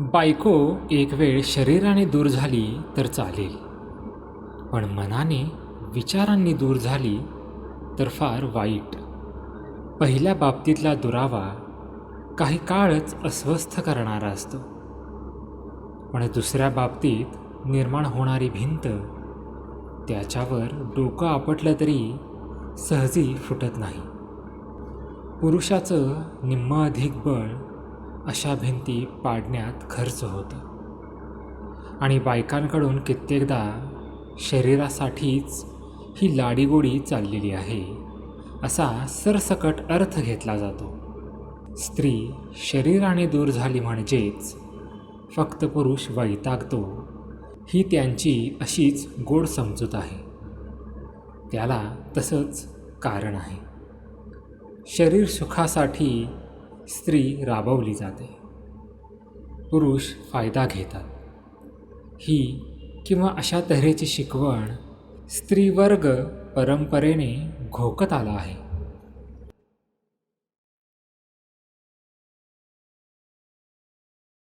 बायको एक वेळ शरीराने दूर झाली तर चालेल. पण मनाने विचारांनी दूर झाली तर फार वाईट. पहिल्या बाबतीतला दुरावा काही काळच अस्वस्थ करणारा असतो. पण दुसऱ्या बाबतीत निर्माण होणारी भिंत त्याच्यावर डोकं आपटलं तरी सहजी फुटत नाही. पुरुषाचं निम्म अधिक बळ अशा भिंती पाडण्यात खर्च होतं. आणि बायकांकडून कित्येकदा शरीरासाठीच ही लाडीगोडी चाललेली आहे असा सरसकट अर्थ घेतला जातो. स्त्री शरीराने दूर झाली म्हणजेच फक्त पुरुष वैतागतो ही त्यांची अशीच गोड समजूत आहे. त्याला तसंच कारण आहे. शरीर सुखासाठी स्त्री राबवली जाते. पुरुष फायदा घेतात. ही किंवा अशा तऱ्हेची शिकवण स्त्रीवर्ग परंपरेने घोकत आला आहे.